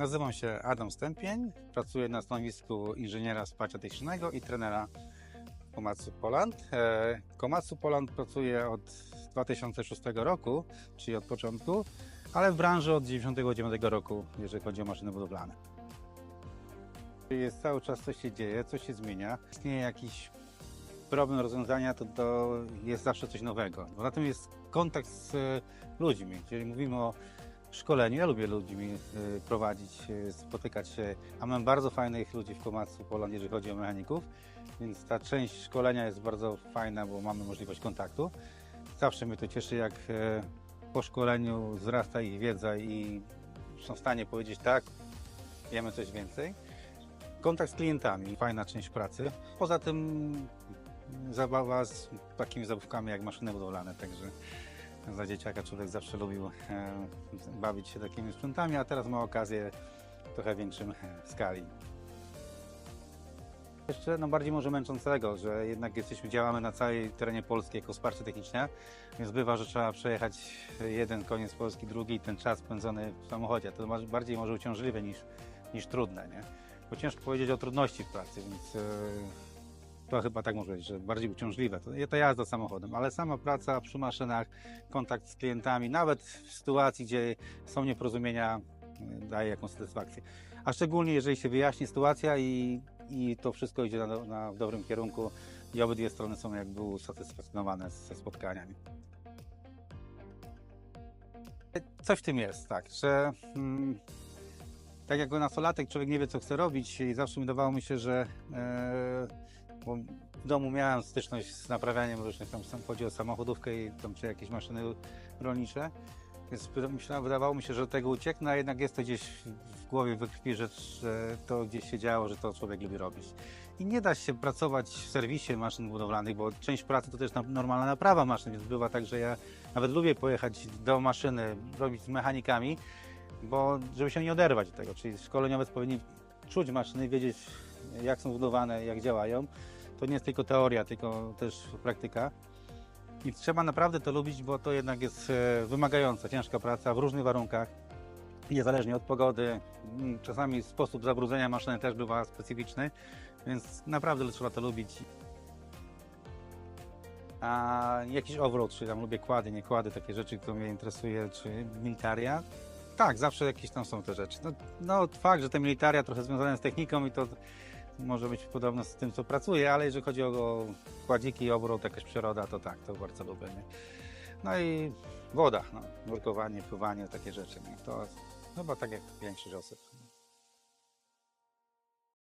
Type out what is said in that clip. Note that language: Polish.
Nazywam się Adam Stępień, pracuję na stanowisku inżyniera wsparcia technicznego i trenera Komatsu Poland. E, Komatsu Poland pracuje od 2006 roku, czyli od początku, ale w branży od 1999 roku, jeżeli chodzi o maszyny budowlane. Jest cały czas coś się dzieje, coś się zmienia. Istnieje jakiś problem rozwiązania, to, to jest zawsze coś nowego. Poza tym jest kontakt z ludźmi. Jeżeli mówimy o szkoleniu, ja lubię ludźmi e, prowadzić, e, spotykać się, a mam bardzo fajnych ludzi w Komatsu Poland, jeżeli chodzi o mechaników, więc ta część szkolenia jest bardzo fajna, bo mamy możliwość kontaktu. Zawsze mnie to cieszy, jak e, po szkoleniu wzrasta ich wiedza i są w stanie powiedzieć tak, wiemy coś więcej. Kontakt z klientami, fajna część pracy. Poza tym zabawa z takimi zabawkami jak maszyny budowlane, także za dzieciaka człowiek zawsze lubił e, bawić się takimi sprzętami, a teraz ma okazję w trochę większym e, skali. Jeszcze no bardziej może męczącego, że jednak jesteśmy, działamy na całej terenie Polski jako wsparcie techniczne, więc bywa, że trzeba przejechać jeden koniec Polski, drugi i ten czas spędzony w samochodzie. To bardziej może uciążliwe niż, niż trudne, nie? Bo ciężko powiedzieć o trudności w pracy, więc e, to chyba tak może być, że bardziej uciążliwe. To, to jazda samochodem, ale sama praca przy maszynach, kontakt z klientami, nawet w sytuacji, gdzie są nieporozumienia, e, daje jakąś satysfakcję. A szczególnie jeżeli się wyjaśni sytuacja i, i to wszystko idzie na, na, w dobrym kierunku i obydwie strony są jakby usatysfakcjonowane ze spotkaniami. Coś w tym jest, tak, że mm, tak jak nastolatek człowiek nie wie, co chce robić i zawsze mi wydawało mi się, że e, bo w domu miałem styczność z naprawianiem różnych, tam chodzi o samochodówkę i tam czy jakieś maszyny rolnicze, więc myślałem, wydawało mi się, że do tego ucieknę, a jednak jest to gdzieś w głowie, we krwi, że, to gdzieś się działo, że to człowiek lubi robić. I nie da się pracować w serwisie maszyn budowlanych, bo część pracy to też na- normalna naprawa maszyn, więc bywa tak, że ja nawet lubię pojechać do maszyny, robić z mechanikami, bo żeby się nie oderwać od tego, czyli szkoleniowiec powinien czuć maszyny, wiedzieć jak są zbudowane, jak działają. To nie jest tylko teoria, tylko też praktyka. I trzeba naprawdę to lubić, bo to jednak jest e, wymagająca, ciężka praca w różnych warunkach, niezależnie od pogody. Czasami sposób zabrudzenia maszyny też bywa specyficzny, więc naprawdę trzeba to lubić. A jakiś offroad, czy tam lubię kłady, nie kłady, takie rzeczy, które mnie interesuje, czy militaria. Tak, zawsze jakieś tam są te rzeczy. No, no fakt, że te militaria trochę związane z techniką i to może być podobno z tym, co pracuję, ale jeżeli chodzi o, kładziki, obrót, jakaś przyroda, to tak, to bardzo lubię. Nie? No i woda, no, nurkowanie, pływanie, takie rzeczy. Nie? To chyba tak jak większość osób.